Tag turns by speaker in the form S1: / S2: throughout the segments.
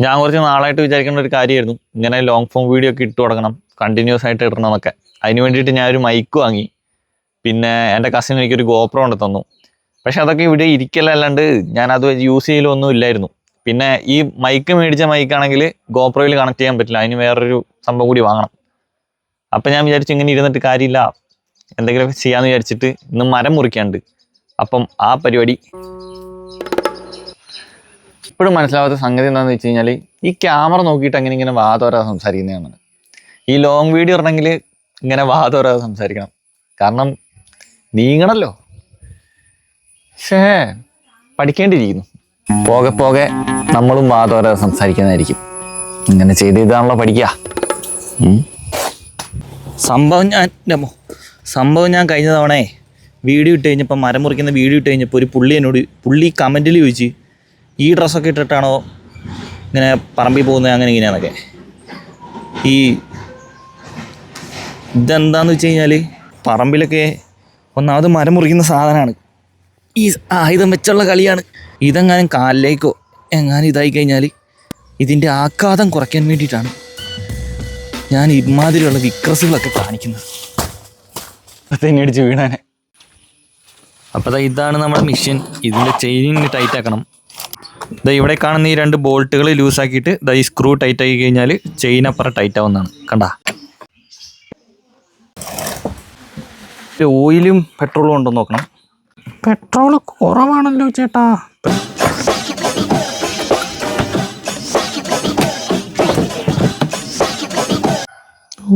S1: ഞാൻ കുറച്ച് നാളായിട്ട് വിചാരിക്കേണ്ട ഒരു കാര്യമായിരുന്നു. ഇങ്ങനെ ലോങ് ഫോം വീഡിയോ ഒക്കെ ഇട്ട് തുടങ്ങണം. കണ്ടിന്യൂസ് ആയിട്ട് ഇടണം എന്നൊക്കെ അതിന് വേണ്ടിയിട്ട് ഞാൻ ഒരു മൈക്ക് വാങ്ങി. പിന്നെ എന്റെ കസിൻ എനിക്കൊരു ഗോപ്രോ കൊണ്ട് തന്നു. പക്ഷെ അതൊക്കെ ഇവിടെ ഇരിക്കലല്ലാണ്ട് ഞാൻ അത് യൂസ് ചെയ്യലൊന്നും ഇല്ലായിരുന്നു. പിന്നെ ഈ മൈക്ക് മേടിച്ച മൈക്കാണെങ്കിൽ ഗോപ്രോയിൽ കണക്ട് ചെയ്യാൻ പറ്റില്ല. അതിന് വേറൊരു സംഭവം കൂടി വാങ്ങണം. അപ്പം ഞാൻ വിചാരിച്ചു ഇങ്ങനെ ഇരുന്നിട്ട് കാര്യമില്ല. എന്തെങ്കിലുമൊക്കെ ചെയ്യാമെന്ന് വിചാരിച്ചിട്ട് ഇന്ന് മരം മുറിക്കാണ്ട് അപ്പം ആ പരിപാടി ഇപ്പോഴും മനസ്സിലാവാത്ത സംഗതി എന്താണെന്ന് വെച്ച് കഴിഞ്ഞാൽ ഈ ക്യാമറ നോക്കിയിട്ട് അങ്ങനെ ഇങ്ങനെ വാതോരാ സംസാരിക്കുന്നതാണ് ഈ ലോങ് വീഡിയോ ഇടണമെങ്കിൽ ഇങ്ങനെ വാതോരാ സംസാരിക്കണം. കാരണം നീങ്ങണല്ലോ. ഷേ പഠിക്കേണ്ടിയിരിക്കുന്നു. പോകെ പോകെ നമ്മളും വാതോരാ സംസാരിക്കുന്നതായിരിക്കും. ഇങ്ങനെ ചെയ്ത് ഇതാണല്ലോ പഠിക്കുക. സംഭവം ഞാൻ രമോ സംഭവം ഞാൻ കഴിഞ്ഞ തവണേ വീഡിയോ ഇട്ട് കഴിഞ്ഞപ്പോൾ മരം മുറിക്കുന്ന വീഡിയോ ഇട്ട് കഴിഞ്ഞപ്പോൾ ഒരു പുള്ളി എന്നോട് പുള്ളി കമന്റിൽ ചോദിച്ച് ഈ ഡ്രസ്സൊക്കെ ഇട്ടിട്ടാണോ ഇങ്ങനെ പറമ്പിൽ പോകുന്നത്? അങ്ങനെ ഇങ്ങനെയാണൊക്കെ. ഈ ഇതെന്താന്ന് വെച്ച് കഴിഞ്ഞാൽ പറമ്പിലൊക്കെ ഒന്നാമത് മരം മുറിക്കുന്ന സാധനമാണ്. ഈ ആയുധം വെച്ചുള്ള കളിയാണ്. ഇതെങ്ങാനും കാലിലേക്കോ എങ്ങാനും ഇതായി കഴിഞ്ഞാൽ ഇതിന്റെ ആഘാതം കുറയ്ക്കാൻ വേണ്ടിയിട്ടാണ് ഞാൻ ഇമാതിരിയുള്ള വിക്രസുകളൊക്കെ കാണിക്കുന്നത്. തന്നെ അടിച്ച് വീണാനെ. അപ്പോൾ ഇതാണ് നമ്മുടെ മിഷൻ. ഇതിന്റെ ചെയിനിങ് ടൈറ്റ് ആക്കണം ദാ ഇവിടെ കാണുന്ന ഈ രണ്ട് ബോൾട്ടുകൾ ലൂസ് ആക്കിയിട്ട് ദാ ഈ സ്ക്രൂ ടൈറ്റ് ആക്കി കഴിഞ്ഞാൽ ചെയിൻ അപ്പുറം ടൈറ്റ് ആവുന്നതാണ്. കണ്ട? ഓയിലും പെട്രോളും ഉണ്ടോ നോക്കണം. പെട്രോൾ കുറവാണല്ലോ ചേട്ടാ.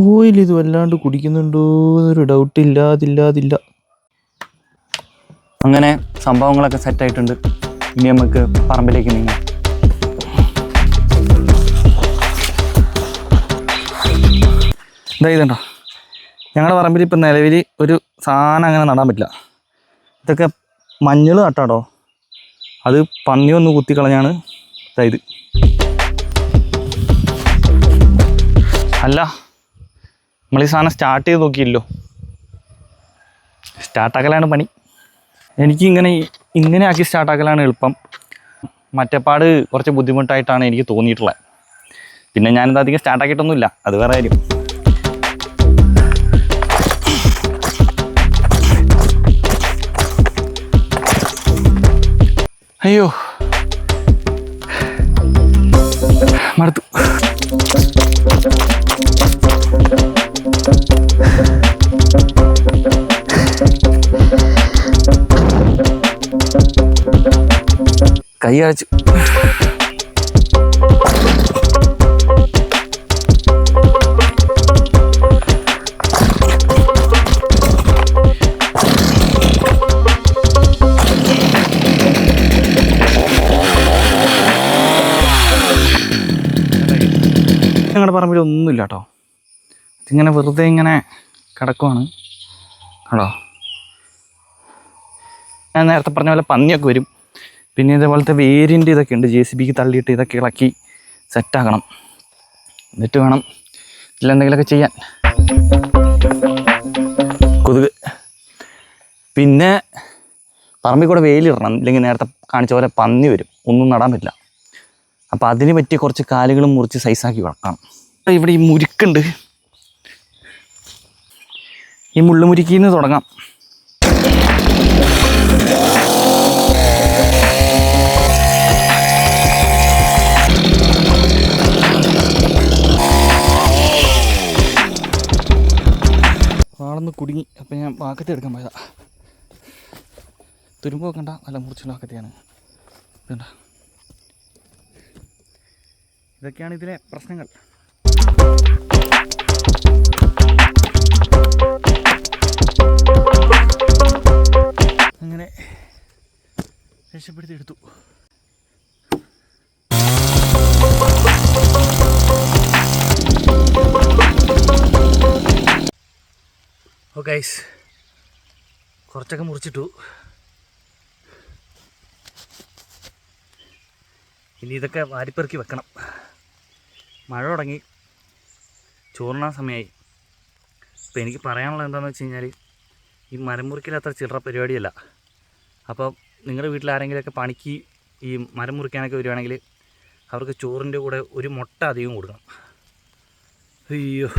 S1: ഓയിൽ ഇത് വല്ലാണ്ട് കുടിക്കുന്നുണ്ടോ എന്നൊരു ഡൗട്ട് ഇല്ലാതില്ലാതില്ല. അങ്ങനെ സംഭവങ്ങളൊക്കെ സെറ്റ് ആയിട്ടുണ്ട്. ഇനി നമുക്ക് പറമ്പിലേക്ക് നീങ്ങാം. ഇതാ ഇതുണ്ടോ? ഞങ്ങളുടെ പറമ്പിൽ ഇപ്പം നിലവിൽ ഒരു സാധനം അങ്ങനെ നടാൻ പറ്റില്ല. ഇതൊക്കെ മഞ്ഞൾ നട്ടാടോ? അത് പന്നി ഒന്ന് കുത്തിക്കളഞ്ഞാണ് ഇതായത് അല്ല നമ്മൾ ഈ സാധനം സ്റ്റാർട്ട് ചെയ്ത് നോക്കിയില്ലോ സ്റ്റാർട്ടാക്കലാണ് പണി. എനിക്ക് ഇങ്ങനെ ആക്കി സ്റ്റാർട്ടാക്കലാണ് എളുപ്പം. മറ്റേപ്പാട് കുറച്ച് ബുദ്ധിമുട്ടായിട്ടാണ് എനിക്ക് തോന്നിയിട്ടുള്ളത്. പിന്നെ ഞാനിത് അധികം സ്റ്റാർട്ടാക്കിയിട്ടൊന്നുമില്ല അത് വേറെ കാര്യം. അയ്യോ. മടുത്തു. കൈ ഞങ്ങളുടെ പറമ്പിൽ ഒന്നുമില്ല കേട്ടോ ഇതിങ്ങനെ വെറുതെ ഇങ്ങനെ കിടക്കുവാണ്. കേട്ടോ ഞാൻ നേരത്തെ പറഞ്ഞ പോലെ പന്നിയൊക്കെ വരും. പിന്നെ ഇതേപോലത്തെ വേരിന്റെ ഇതൊക്കെ ഉണ്ട്. ജെ സി ബിക്ക് തള്ളിയിട്ട് ഇതൊക്കെ ഇളക്കി സെറ്റാക്കണം എന്നിട്ട് വേണം ഇതിലെന്തെങ്കിലുമൊക്കെ ചെയ്യാൻ. കൊതുക്. പിന്നെ പറമ്പിൽ കൂടെ വെയിലിടണം. ഇല്ലെങ്കിൽ നേരത്തെ കാണിച്ച പോലെ പന്നി വരും. ഒന്നും നടാൻ പറ്റില്ല. അപ്പോൾ അതിന് പറ്റിയ കുറച്ച് കാലുകളും മുറിച്ച് സൈസാക്കി വളർത്തണം. ഇവിടെ ഈ മുരുക്കുണ്ട്. ഈ മുള്ളുമുരുക്കിന്ന് തുടങ്ങാം. വാളന്ന് കുടുങ്ങി. അപ്പം ഞാൻ വാക്കത്തി എടുക്കാൻ പോയതാ. തുരുമ്പ് വെക്കണ്ട. നല്ല മുറിച്ചുള്ള വാക്കത്തിയാണ്. ഇതുണ്ട? ഇതൊക്കെയാണ് ഇതിലെ പ്രശ്നങ്ങൾ. അങ്ങനെ രക്ഷപ്പെടുത്തി എടുത്തു. ഓ ഗൈസ് കുറച്ചൊക്കെ മുറിച്ചിട്ടു. ഇനി ഇതൊക്കെ വാരിപ്പെറുക്കി വെക്കണം. മഴ തുടങ്ങി. ചോറിനാ സമയമായി അപ്പോൾ എനിക്ക് പറയാനുള്ളത് എന്താണെന്ന് വെച്ച് കഴിഞ്ഞാൽ ഈ മരം മുറിക്കൽ അത്ര ചില്ലറ പരിപാടിയല്ല. അപ്പോൾ നിങ്ങളുടെ വീട്ടിൽ ആരെങ്കിലുമൊക്കെ പണിക്ക് ഈ മരം മുറിക്കാനൊക്കെ വരുവാണെങ്കിൽ
S2: അവർക്ക് ചോറിന്റെ കൂടെ ഒരു മുട്ട അധികം കൊടുക്കണം. അയ്യോ.